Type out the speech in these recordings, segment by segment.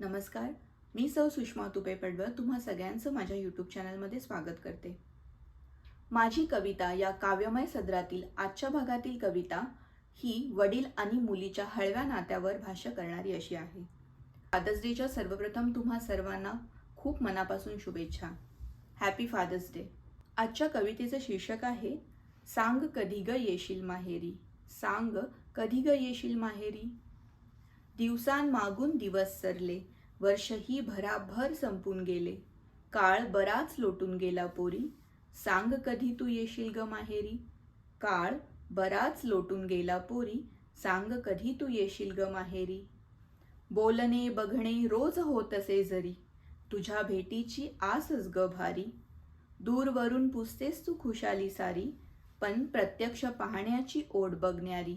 नमस्कार मी सौ सुषमा तुपे पडवळ तुम्हा सगळ्यांचं माझ्या यूट्यूब चॅनलमध्ये स्वागत करते. माझी कविता या काव्यमय सदरातील आजच्या भागातील कविता ही वडील आणि मुलीच्या हळव्या नात्यावर भाष्य करणारी अशी आहे. फादर्स डेच्या सर्वप्रथम तुम्हा सर्वांना खूप मनापासून शुभेच्छा. हॅपी फादर्स डे आजच्या कवितेचं शीर्षक आहे सांग कधी ग येशील माहेरी? सांग कधी ग येशील माहेरी? दिवसांमागून दिवस सरले. वर्षही भराभर संपून गेले. काळ बराच लोटून गेला पोरी. सांग कधी तू येशील ग माहेरी? काळ बराच लोटून गेला पोरी. सांग कधी तू येशील ग माहेरी? बोलणे बघणे रोज होत असे जरी. तुझ्या भेटीची आसच ग भारी. दूरवरून पुसतेस तू खुशाली सारी. पण प्रत्यक्ष पाहण्याची ओढ बघणारी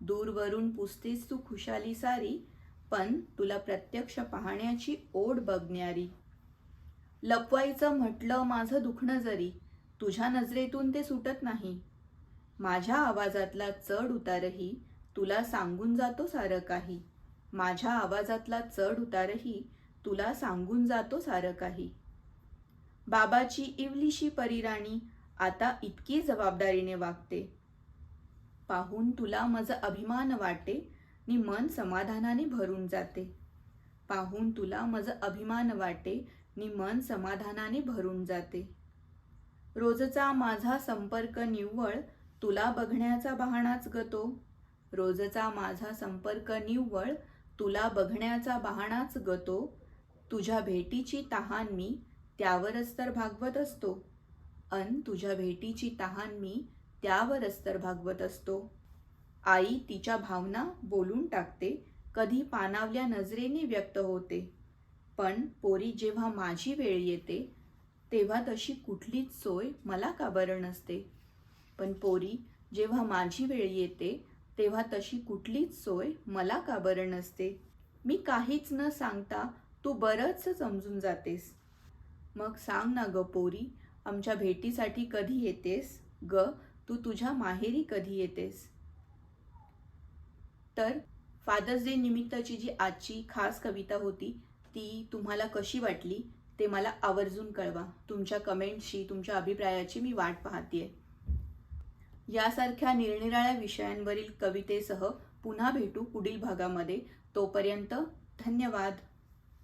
दूरवरून पुसतीस तू खुशाली सारी पण तुला प्रत्यक्ष पाहण्याची ओढ बघणारी. लपवायचं म्हटलं माझं दुखणं जरी तुझ्या नजरेतून ते सुटत नाही. माझ्या आवाजातला चढ उतारही तुला सांगून जातो सारं काही. माझ्या आवाजातला चढ उतारही तुला सांगून जातो सारं काही. बाबाची इवलीशी परिराणी आता इतकी जबाबदारीने वागते. पाहून तुला माझा अभिमान वाटे नि मन समाधानाने भरून जाते. पाहून तुला माझा अभिमान वाटे नि मन समाधानाने भरून जाते. रोजचा माझा संपर्क निव्वळ तुला बघण्याचा बहाणाच गतो. रोजचा माझा संपर्क निव्वळ तुला बघण्याचा बहाणाच गतो. तुझ्या भेटीची तहान मी त्यावरच तर भागवत असतो. अन तुझ्या भेटीची तहान मी त्यावरच तर भागवत असतो. आई तिच्या भावना बोलून टाकते. कधी पानावल्या नजरेने व्यक्त होते. पण पोरी जेव्हा माझी वेळ येते तेव्हा तशी कुठलीच सोय मला का बरं नसते? पण पोरी जेव्हा माझी वेळ येते तेव्हा तशी कुठलीच सोय मला का बरं नसते? मी काहीच न सांगता तू बरंच समजून जातेस. मग सांग ना ग पोरी आमच्या भेटीसाठी कधी येतेस? ग तू तुझ्या माहेरी कधी येतेस? तर फादर्स डे निमित्ताची जी आजची खास कविता होती ती तुम्हाला कशी वाटली ते मला आवर्जून कळवा. तुमच्या कमेंटशी तुमच्या अभिप्रायाची मी वाट पाहतीये. यासारख्या निरनिराळ्या विषयांवरील कवितेसह पुन्हा भेटू पुढील भागामध्ये. तोपर्यंत धन्यवाद.